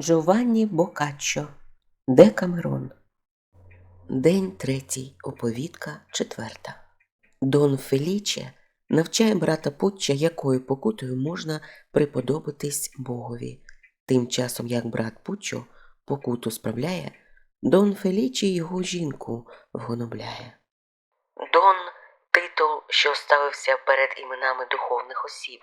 Джованні Бокаччо Декамерон День третій. Оповідка четверта. Дон Феліче навчає брата Путча, якою покутою можна приподобатись Богові. Тим часом, як брат Пуччо покуту справляє, Дон Феліче його жінку вгонобляє. Дон титул, що ставився перед іменами духовних осіб,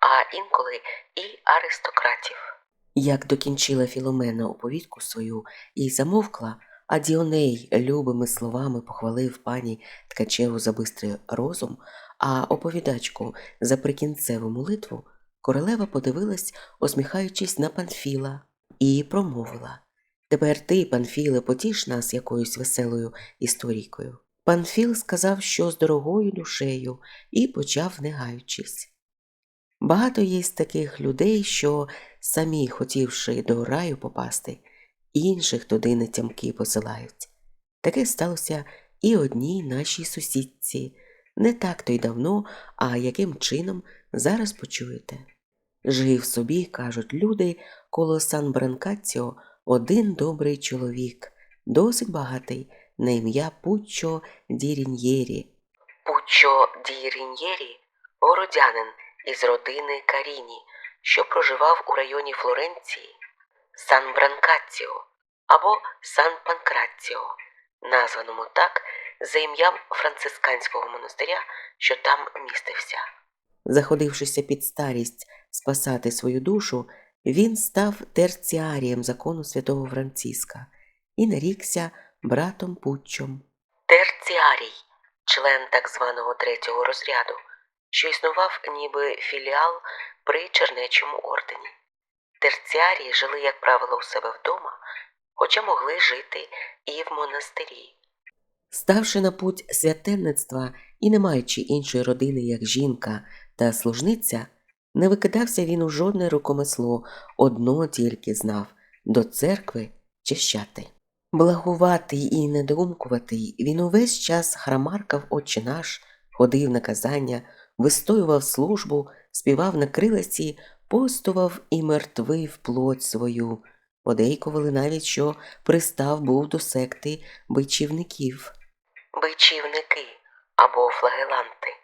а інколи і аристократів. Як докінчила Філомена оповідку свою і замовкла, а Діоней любими словами похвалив пані Ткачеву за бистрий розум, а оповідачку за прикінцеву молитву, королева подивилась, усміхаючись на Панфіла, і промовила Тепер ти, Панфіле, потіш нас якоюсь веселою історійкою. Панфіл сказав, що з дорогою душею, і почав не гаючись. Багато є з таких людей, що, самі хотівши до раю попасти, інших туди на тямки посилають. Таке сталося і одній нашій сусідці, не так то й давно, а яким чином зараз почуєте. Жив собі, кажуть люди, коло Сан Бранкаціо один добрий чоловік, досить багатий, на ім'я Пуччо Діріньєрі. Пуччо Діріньєрі – городянин із родини Каріні, що проживав у районі Флоренції Сан Бранкаціо або Сан Панкраціо, названому так за ім'ям францисканського монастиря, що там містився. Заходившися під старість спасати свою душу, він став терціарієм закону святого Франциска і нарікся братом Пуччом. Терціарій член так званого третього розряду, що існував ніби філіал при Чернечому ордені. Терціарії жили, як правило, у себе вдома, хоча могли жити і в монастирі. Ставши на путь святенництва і не маючи іншої родини, як жінка та служниця, не викидався він у жодне рукомисло, одно тільки знав до церкви чищати. Благуватий і недоумкуватий, він увесь час храмаркав Отче наш, ходив на казання, вистоював службу, співав на крилиці, постував і мертвив плоть свою. Подейкували навіть, що пристав був до секти бичівників. Бичівники або флагеланти.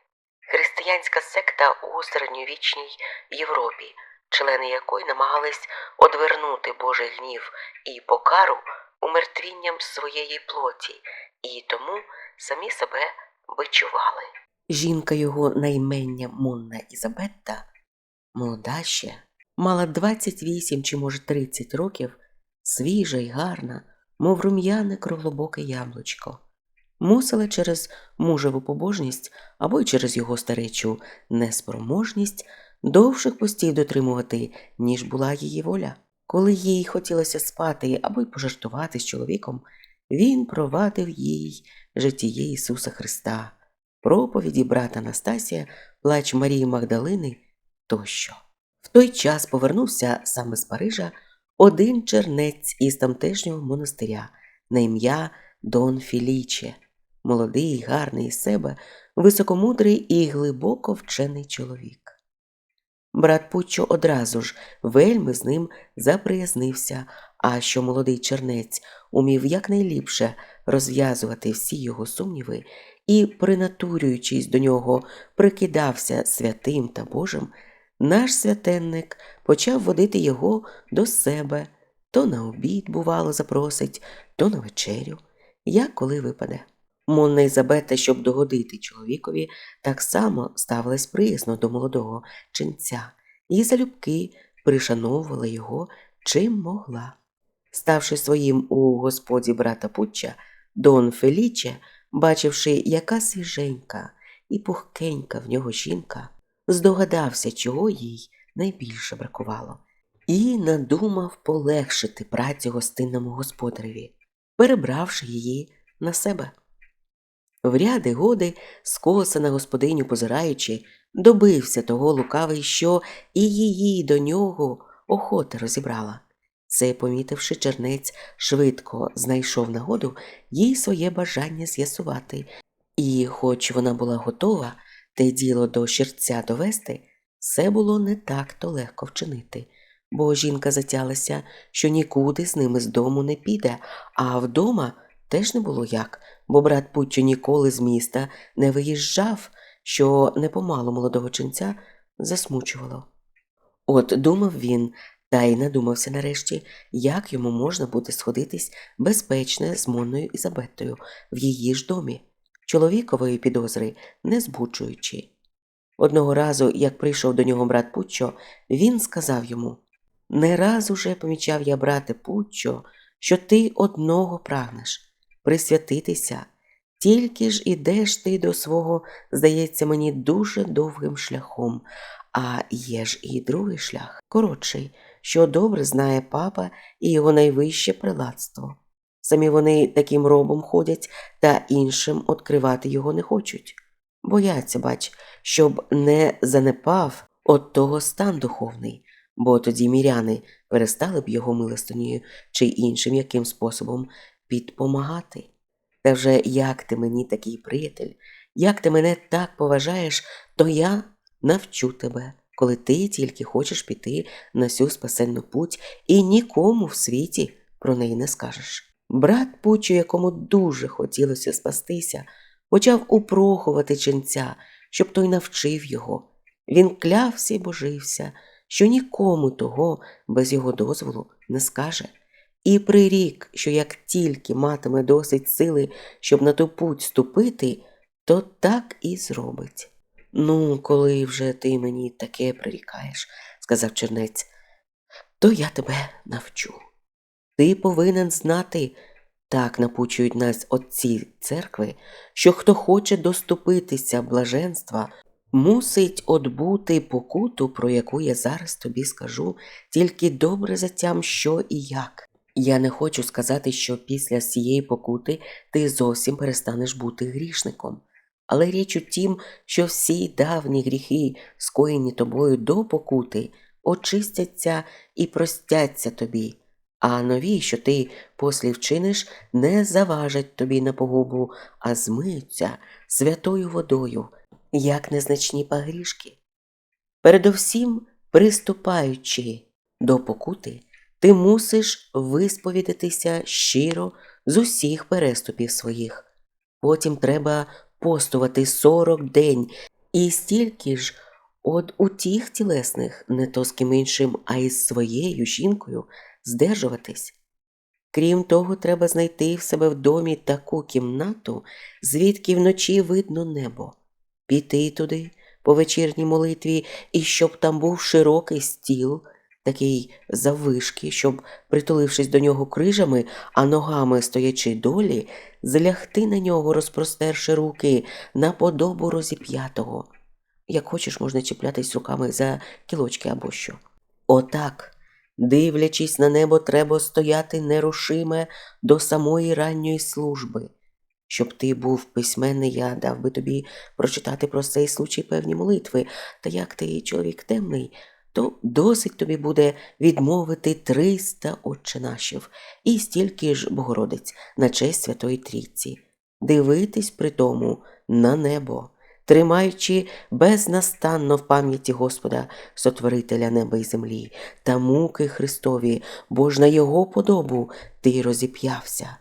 Християнська секта у середньовічній Європі, члени якої намагались одвернути Божий гнів і покару умертвінням своєї плоті, і тому самі себе бичували. Жінка його наймення Монна Ізабетта, молода ще, мала 28 чи, може, 30 років, свіжа й гарна, мов рум'яне круглобоке яблучко. Мусила через мужеву побожність або й через його старечу неспроможність довших постів дотримувати, ніж була її воля. Коли їй хотілося спати або й пожартувати з чоловіком, він провадив їй житіє Ісуса Христа, проповіді брата Настасія, плач Марії Магдалини тощо. В той час повернувся саме з Парижа один чернець із тамтешнього монастиря на ім'я Дон Філіче, молодий, гарний із себе, високомудрий і глибоко вчений чоловік. Брат Пуччо одразу ж вельми з ним заприязнився, а що молодий чернець умів якнайліпше розв'язувати всі його сумніви і, принатурюючись до нього, прикидався святим та Божим, наш святенник почав водити його до себе, то на обід, бувало, запросить, то на вечерю, як коли випаде. Монна Ізабета, щоб догодити чоловікові, так само ставилась приязно до молодого ченця і залюбки пришановувала його чим могла. Ставши своїм у господі брата Пучча, Дон Феліче, бачивши, яка свіженька і пухкенька в нього жінка, здогадався, чого їй найбільше бракувало, і надумав полегшити працю гостинному господареві, перебравши її на себе. В ряди годи, скоса на господиню позираючи, добився того лукавий, що і її до нього охота розібрала. Це, помітивши, чернець швидко знайшов нагоду їй своє бажання з'ясувати, і, хоч вона була готова те діло до щирця довести, все було не так то легко вчинити, бо жінка затялася, що нікуди з ними з дому не піде, а вдома теж не було як, бо брат Путчо ніколи з міста не виїжджав, що непомалу молодого ченця засмучувало. От думав він, та й надумався нарешті, як йому можна буде сходитись безпечно з Монною Ізабеттою в її ж домі, чоловікової підозри не збуджуючи. Одного разу, як прийшов до нього брат Пуччо, він сказав йому Не раз уже помічав я, брате Пуччо, що ти одного прагнеш присвятитися, тільки ж ідеш ти до свого, здається мені, дуже довгим шляхом, а є ж і другий шлях, коротший, що добре знає папа і його найвище приладцтво. Самі вони таким робом ходять та іншим відкривати його не хочуть. Бояться, бач, щоб не занепав от того стан духовний, бо тоді міряни перестали б його милостинею чи іншим яким способом підпомагати. Та вже як ти мені такий приятель, як ти мене так поважаєш, то я навчу тебе, коли ти тільки хочеш піти на сю спасенну путь і нікому в світі про неї не скажеш. Брат Пучо, якому дуже хотілося спастися, почав упрохувати ченця, щоб той навчив його. Він клявся й божився, що нікому того без його дозволу не скаже. І прирік, що як тільки матиме досить сили, щоб на ту путь ступити, то так і зробить. Ну, коли вже ти мені таке прирікаєш, сказав чернець, то я тебе навчу. Ти повинен знати, так напучують нас отці церкви, що хто хоче доступитися блаженства, мусить отбути покуту, про яку я зараз тобі скажу, тільки добре затям, що і як. Я не хочу сказати, що після цієї покути ти зовсім перестанеш бути грішником. Але річ у тім, що всі давні гріхи, скоєні тобою до покути, очистяться і простяться тобі, а нові, що ти послі вчиниш, не заважать тобі на погубу, а змиються святою водою, як незначні погрішки. Передовсім, приступаючи до покути, ти мусиш висповідатися щиро з усіх переступів своїх. Потім треба постувати сорок день. І стільки ж. От утіх тілесних, не то з ким іншим, а із своєю жінкою здержуватись. Крім того, треба знайти в себе в домі таку кімнату, звідки вночі видно небо, піти туди по вечірній молитві, і щоб там був широкий стіл, такий заввишки, щоб, притулившись до нього крижами, а ногами стоячи долі, злягти на нього, розпростерши руки на подобу розіп'ятого. Як хочеш, можна чіплятись руками за кілочки або що. Отак, дивлячись на небо, треба стояти нерушиме до самої ранньої служби. Щоб ти був письменний, я дав би тобі прочитати про цей случай певні молитви, та як ти чоловік темний, то досить тобі буде відмовити триста отченашів і стільки ж Богородиць на честь Святої Трійці, дивитись при тому на небо, тримаючи безнастанно в пам'яті Господа, Сотворителя неба і землі, та муки Христові, бо ж на Його подобу ти розіп'явся.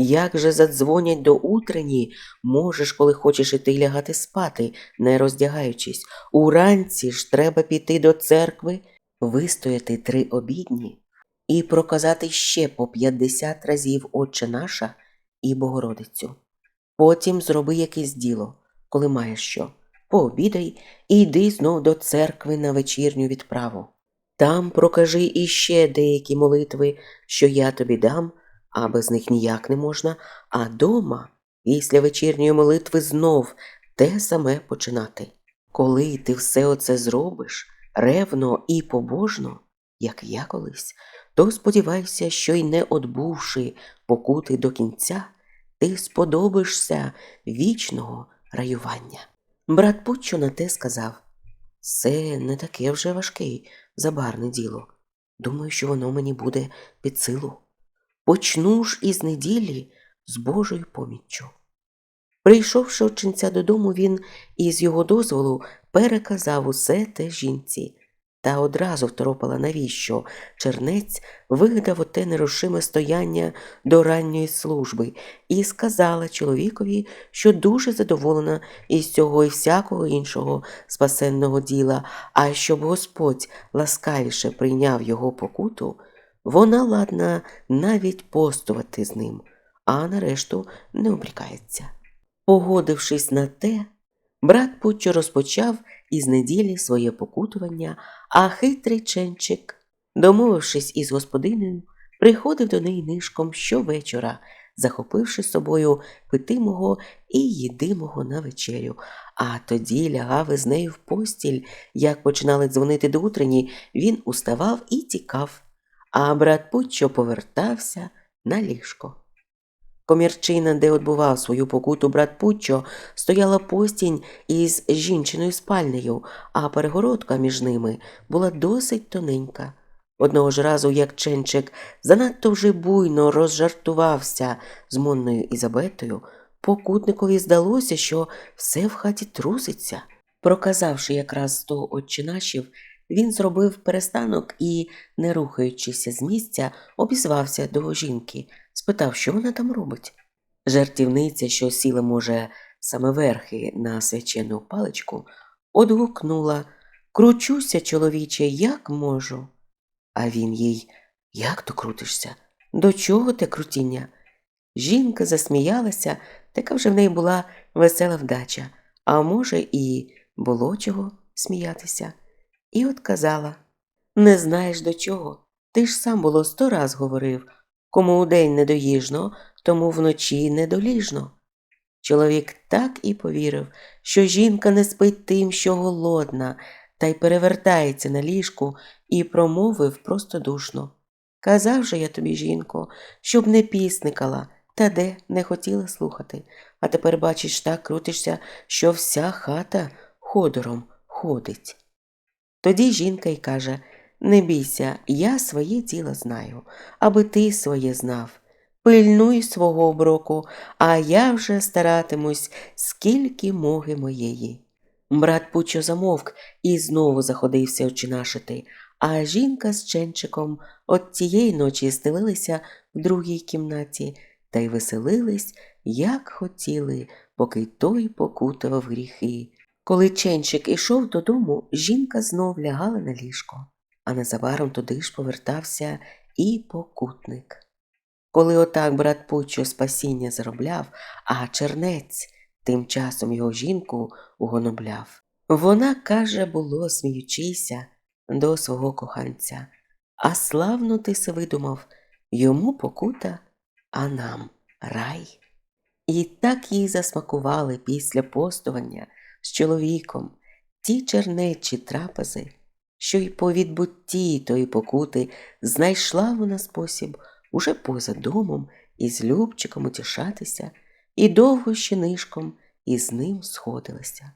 Як же задзвонять до утрені, можеш, коли хочеш іти лягати спати, не роздягаючись. Уранці ж треба піти до церкви, вистояти три обідні і проказати ще по п'ятдесят разів Отче наша і Богородицю. Потім зроби якесь діло, коли маєш що. Пообідай і йди знов до церкви на вечірню відправу. Там прокажи іще деякі молитви, що я тобі дам, а без них ніяк не можна, а дома, після вечірньої молитви, знов те саме починати. Коли ти все оце зробиш ревно і побожно, як я колись, то сподівайся, що й не отбувши покути до кінця, ти сподобишся вічного раювання. Брат Пуччо на те сказав це не таке вже важке забарне діло. Думаю, що воно мені буде під силу. Почну ж із неділі з Божою поміччю. Прийшовши от ченця додому, він із його дозволу переказав усе те жінці. та одразу второпала, навіщо чернець вигадав оте нерушиме стояння до ранньої служби і сказала чоловікові, що дуже задоволена із цього і всякого іншого спасенного діла, а щоб Господь ласкавіше прийняв його покуту, вона ладна навіть постувати з ним, а нарешту не обрікається. Погодившись на те, брат Пуччо розпочав із неділі своє покутування, а хитрий ченчик, домовившись із господинею, приходив до неї нишком щовечора, захопивши з собою питимого і їдимого на вечерю, а тоді лягав із нею в постіль. Як починали дзвонити до утрені, він уставав і тікав, а брат Пуччо повертався на ліжко. Комірчина, де відбував свою покуту брат Пуччо, стояла постінь із жінчиною спальнею, а перегородка між ними була досить тоненька. Одного ж разу, як Ченчик занадто вже буйно розжартувався з Монною Ізабетою, покутникові здалося, що все в хаті труситься. Проказавши якраз сто отчинашів, він зробив перестанок і, не рухаючися з місця, обізвався до жінки, спитав, що вона там робить. Жартівниця, що сіла, може, саме верхи на свячену паличку, одгукнула Кручуся, чоловіче, як можу. А він їй Як то крутишся? До чого те крутіння? Жінка засміялася, така вже в неї була весела вдача, а може, і було чого сміятися. І от казала Не знаєш до чого. Ти ж сам було сто раз говорив кому удень недоїжно, тому вночі недоліжно. Чоловік так і повірив, що жінка не спить тим, що голодна, та й перевертається на ліжку і промовив простодушно. Казав же я тобі, жінко, щоб не пісникала, та де не хотіла слухати. А тепер, бачиш, так крутишся, що вся хата ходором ходить. Тоді жінка й каже Не бійся, я своє діло знаю, аби ти своє знав. Пильнуй свого оброку, а я вже старатимусь, скільки моги моєї. Брат Пучо замовк і знову заходився очинашити, а жінка з Ченчиком от тієї ночі стелилися в другій кімнаті та й веселились, як хотіли, поки той покутував гріхи. Коли Ченчик ішов додому, жінка знов лягала на ліжко, а незабаром туди ж повертався і покутник. Коли отак брат Пучо спасіння заробляв, а чернець тим часом його жінку угонобляв. Вона, каже, було, сміючися до свого коханця, а славно ти се видумав йому покута, а нам рай. І так їй засмакували після постування з чоловіком ті чернечі трапези, що й по відбутті тої покути знайшла вона спосіб уже поза домом із Любчиком утішатися, і довго ще нишком із ним сходилася.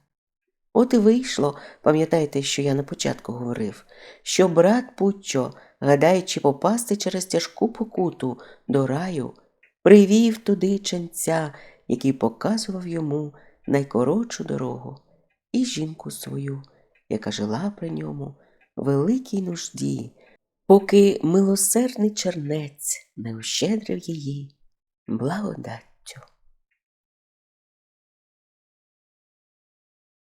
От і вийшло, пам'ятаєте, що я на початку говорив, що брат Пуччо, гадаючи попасти через тяжку покуту до раю, привів туди ченця, який показував йому найкоротшу дорогу, і жінку свою, яка жила при ньому великій нужді, поки милосердний чернець не ущедрив її благодать.